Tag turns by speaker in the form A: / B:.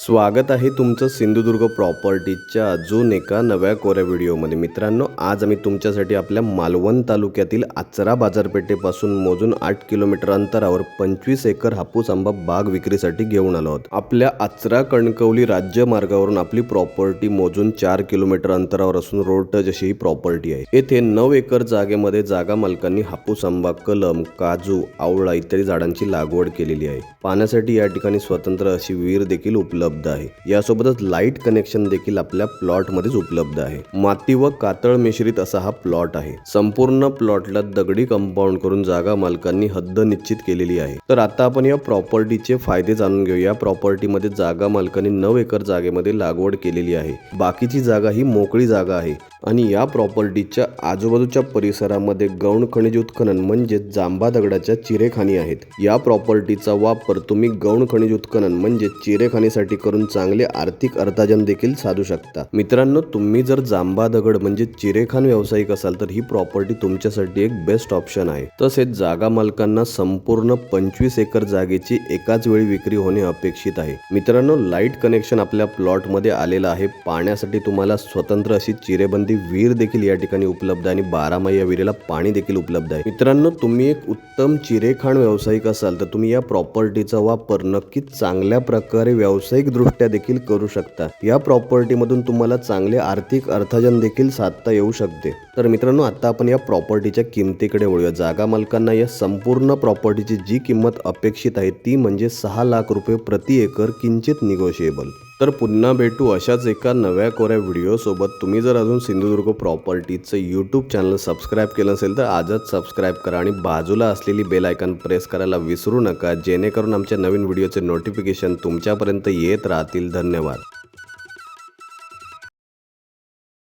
A: स्वागत आहे तुमचं सिंधुदुर्ग प्रॉपर्टीच्या अजून एका नव्या कोऱ्या व्हिडिओमध्ये. मित्रांनो आज आम्ही तुमच्यासाठी आपल्या मालवण तालुक्यातील आचरा बाजारपेठेपासून मोजून आठ किलोमीटर अंतरावर पंचवीस एकर हापूस आंबा बाग विक्रीसाठी घेऊन आलो आहोत. आपल्या आचरा कणकवली राज्य मार्गावरून आपली प्रॉपर्टी मोजून चार किलोमीटर अंतरावर असून रोड टच अशी ही प्रॉपर्टी आहे. येथे नऊ एकर जागेमध्ये जागा मालकांनी हापूस आंबा कलम काजू आवळा इत्यादी झाडांची लागवड केलेली आहे. पाण्यासाठी या ठिकाणी स्वतंत्र अशी विहीर देखील उपलब्ध आहे. यासोबतच लाइट कनेक्शन देखील आपल्या प्लॉट मध्येच उपलब्ध आहे. माती व कातळ मिश्रित असा हा प्लॉट आहे. संपूर्ण प्लॉटला दगडी कंपाऊंड करून जागा मालकांनी हद्द निश्चित केलेली आहे. तर आता आपण या प्रॉपर्टीचे फायदे जाणून घेऊ. या प्रॉपर्टीमध्ये जागा मालकांनी नऊ एकर जागेमध्ये लागवड केलेली आहे. बाकीची जागा ही मोकळी जागा आहे. आणि या प्रॉपर्टीच्या आजूबाजूच्या परिसरामध्ये गौण खनिज उत्खनन म्हणजे जांबा दगडाच्या चिरेखानी आहेत. या प्रॉपर्टीचा वापर तुम्ही गौण खनिज उत्खनन म्हणजे चिरेखानीसाठी करून चांगले आर्थिक अर्थार्जन देखील साधू शकता. मित्रांनो तुम्ही जर जांबा दगड म्हणजे चिरेखान व्यावसायिक असाल तर ही प्रॉपर्टी तुमच्यासाठी एक बेस्ट ऑप्शन आहे. तसेच जागा मालकांना संपूर्ण पंचवीस एकर जागेची एकाच वेळी विक्री होणे अपेक्षित आहे. मित्रांनो लाइट कनेक्शन आपल्या प्लॉटमध्ये आलेलं आहे. पाण्यासाठी तुम्हाला स्वतंत्र अशी चिरेबंदी विहीर देखील या ठिकाणी उपलब्ध आहे आणि बारामाही या विहिरीला पाणी देखील उपलब्ध आहे. मित्रांनो तुम्ही एक उत्तम चिरेखाण व्यावसायिक असाल तर तुम्ही या प्रॉपर्टीचा वापर नक्कीच चांगल्या प्रकारे व्यावसायिक दृष्ट्या देखील करू शकता. या प्रॉपर्टीमधून तुम्हाला चांगले आर्थिक अर्थार्जन देखील साधता येऊ शकते. तर मित्रांनो आता आपण या प्रॉपर्टीच्या किमतीकडे वळूया. जागा मालकांना या संपूर्ण प्रॉपर्टीची जी किंमत अपेक्षित आहे ती म्हणजे सहा लाख रुपये प्रति एकर किंचित निगोशिएबल तर पुन्हा भेटू अशाच एका नव्या कोऱ्या व्हिडिओसोबत तुम्ही जर अजून सिंधुदुर्ग प्रॉपर्टीचं यूट्यूब चॅनल सबस्क्राईब केलं असेल तर आजच सबस्क्राईब करा आणि बाजूला असलेली बेल आयकॉन प्रेस करायला विसरू नका. जेणेकरून आमच्या नवीन व्हिडिओचे नोटिफिकेशन तुमच्यापर्यंत येत राहतील. धन्यवाद.